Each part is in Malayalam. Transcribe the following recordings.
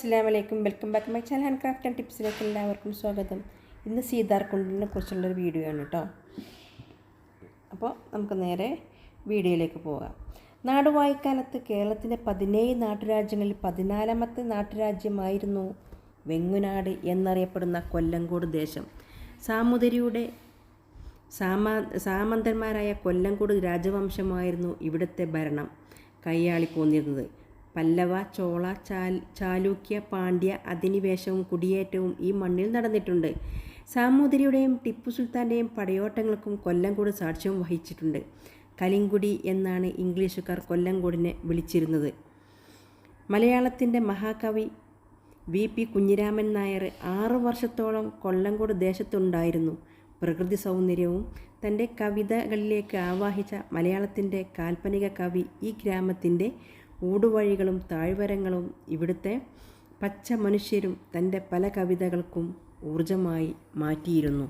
അസ്സാം വലൈക്കും welcome back my channel hand craft and ടിപ്സിലേക്ക് എല്ലാവർക്കും സ്വാഗതം. ഇന്ന് സീതാർ കുണ്ടിനെ കുറിച്ചുള്ളൊരു വീഡിയോ ആണ് കേട്ടോ അപ്പോൾ നമുക്ക് നേരെ വീഡിയോയിലേക്ക് പോകാം. നാടുവായിക്കാലത്ത് കേരളത്തിലെ പതിനേഴ് നാട്ടുരാജ്യങ്ങളിൽ പതിനാലാമത്തെ നാട്ടുരാജ്യമായിരുന്നു വെങ്ങുനാട് എന്നറിയപ്പെടുന്ന കൊല്ലങ്കോട് ദേശം. സാമുദരിയുടെ സാമാ സാമന്തന്മാരായ കൊല്ലങ്കോട് രാജവംശമായിരുന്നു ഇവിടുത്തെ ഭരണം. കൈയാളിപ്പോന്നിരുന്നത് പല്ലവ ചോള ചാൽ ചാലൂക്യ പാണ്ഡ്യ അധിനിവേശവും കുടിയേറ്റവും ഈ മണ്ണിൽ നടന്നിട്ടുണ്ട്. സാമൂതിരിയുടെയും ടിപ്പു സുൽത്താന്റെയും പടയോട്ടങ്ങൾക്കും കൊല്ലംകോട് സാക്ഷ്യവും വഹിച്ചിട്ടുണ്ട്. കലിങ്കുടി എന്നാണ് ഇംഗ്ലീഷുകാർ കൊല്ലംകോടിനെ വിളിച്ചിരുന്നത്. മലയാളത്തിന്റെ മഹാകവി വി. പി. കുഞ്ഞിരാമൻ നായർ ആറു വർഷത്തോളം കൊല്ലംകോട് ദേശത്തുണ്ടായിരുന്നു. പ്രകൃതി സൗന്ദര്യവും തന്റെ കവിതകളിലേക്ക് ആവാഹിച്ച മലയാളത്തിന്റെ കാൽപ്പനിക കവി ഈ ഗ്രാമത്തിന്റെ ഊടുവഴികളും താഴ്വരങ്ങളും ഇവിടുത്തെ പച്ച മനുഷ്യരും തന്റെ പല കവിതകൾക്കും ഊർജമായി മാറ്റിയിരുന്നു.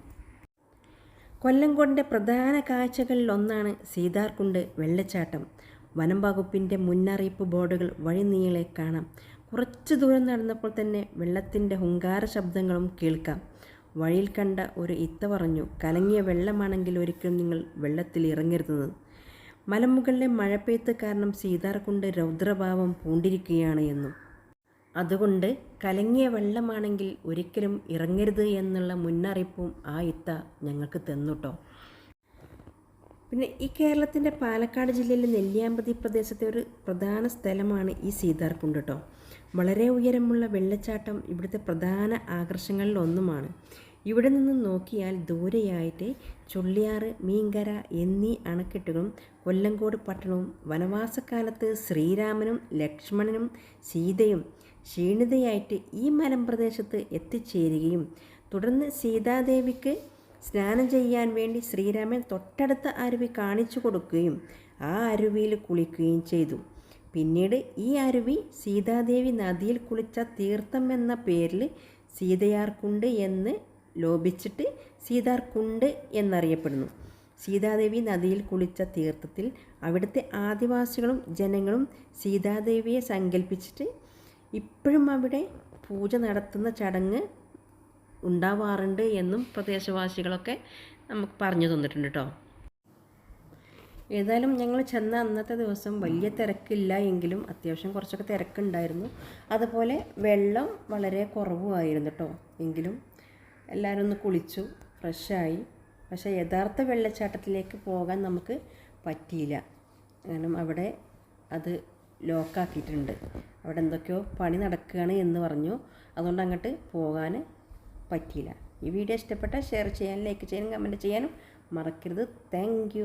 കൊല്ലംകോടിന്റെ പ്രധാന കാഴ്ചകളിൽ ഒന്നാണ് സീതാർകുണ്ട് വെള്ളച്ചാട്ടം. വനം വകുപ്പിന്റെ മുന്നറിയിപ്പ് ബോർഡുകൾ വഴി നീളെ കാണാം. കുറച്ച് ദൂരം നടന്നപ്പോൾ തന്നെ വെള്ളത്തിന്റെ ഹുങ്കാര ശബ്ദങ്ങളും കേൾക്കാം. വഴിയിൽ കണ്ട ഒരു ഇത്ത പറഞ്ഞു കലങ്ങിയ വെള്ളമാണെങ്കിൽ ഒരിക്കലും നിങ്ങൾ വെള്ളത്തിൽ ഇറങ്ങരുതെന്ന്. മലമുകളിലെ മഴപ്പെയ്ത്ത് കാരണം സീതാർകുണ്ട് രൗദ്രഭാവം പൂണ്ടിരിക്കുകയാണ് എന്നും. അതുകൊണ്ട് കലങ്ങിയ വെള്ളമാണെങ്കിൽ ഒരിക്കലും ഇറങ്ങരുത് എന്നുള്ള മുന്നറിയിപ്പും ആ ഇത്ത ഞങ്ങൾക്ക് തന്നുട്ടോ. പിന്നെ ഈ കേരളത്തിന്റെ പാലക്കാട് ജില്ലയിലെ നെല്ലിയാമ്പതി പ്രദേശത്തെ ഒരു പ്രധാന സ്ഥലമാണ് ഈ സീതാർകുണ്ട് കേട്ടോ വളരെ ഉയരമുള്ള വെള്ളച്ചാട്ടം ഇവിടുത്തെ പ്രധാന ആകർഷങ്ങളിൽ ഒന്നുമാണ്. ഇവിടെ നിന്ന് നോക്കിയാൽ ദൂരെയായിട്ട് ചുള്ളിയാറ് മീങ്കര എന്നീ അണക്കെട്ടുകളും കൊല്ലങ്കോട് പട്ടണവും വനവാസക്കാലത്ത് ശ്രീരാമനും ലക്ഷ്മണനും സീതയും ക്ഷീണിതയായിട്ട് ഈ മലമ്പ്രദേശത്ത് എത്തിച്ചേരുകയും തുടർന്ന് സീതാദേവിക്ക് സ്നാനം ചെയ്യാൻ വേണ്ടി ശ്രീരാമൻ തൊട്ടടുത്ത അരുവി കാണിച്ചു കൊടുക്കുകയും ആ അരുവിയിൽ കുളിക്കുകയും ചെയ്തു. പിന്നീട് ഈ അരുവി സീതാദേവി നദിയിൽ കുളിച്ച തീർത്ഥം എന്ന പേരിൽ സീതയാർക്കുണ്ട് എന്ന് ലോപിച്ചിട്ട് സീതാർകുണ്ട് എന്നറിയപ്പെടുന്നു. സീതാദേവി നദിയിൽ കുളിച്ച തീർത്ഥത്തിൽ അവിടുത്തെ ആദിവാസികളും ജനങ്ങളും സീതാദേവിയെ സങ്കല്പിച്ചിട്ട് ഇപ്പോഴും അവിടെ പൂജ നടത്തുന്ന ചടങ്ങ് ഉണ്ടാവാറുണ്ട് എന്നും പ്രദേശവാസികളൊക്കെ നമുക്ക് പറഞ്ഞു തന്നിട്ടുണ്ട് കേട്ടോ. ഏതായാലും ഞങ്ങൾ ചെന്ന അന്നത്തെ ദിവസം വലിയ തിരക്കില്ല എങ്കിലും അത്യാവശ്യം കുറച്ചൊക്കെ തിരക്കുണ്ടായിരുന്നു. അതുപോലെ വെള്ളം വളരെ കുറവുമായിരുന്നു കേട്ടോ. എങ്കിലും എല്ലാവരും ഒന്ന് കുളിച്ചു ഫ്രഷായി പക്ഷേ യഥാർത്ഥ വെള്ളച്ചാട്ടത്തിലേക്ക് പോകാൻ നമുക്ക് പറ്റിയില്ല. കാരണം അവിടെ അത് ലോക്കാക്കിയിട്ടുണ്ട് അവിടെ എന്തൊക്കെയോ പണി നടക്കുകയാണ് എന്ന് പറഞ്ഞു. അതുകൊണ്ട് അങ്ങോട്ട് പോകാൻ പറ്റിയില്ല. ഈ വീഡിയോ ഇഷ്ടപ്പെട്ടാൽ ഷെയർ ചെയ്യാനും ലൈക്ക് ചെയ്യാനും കമന്റ് ചെയ്യാനും മറക്കരുത്. താങ്ക്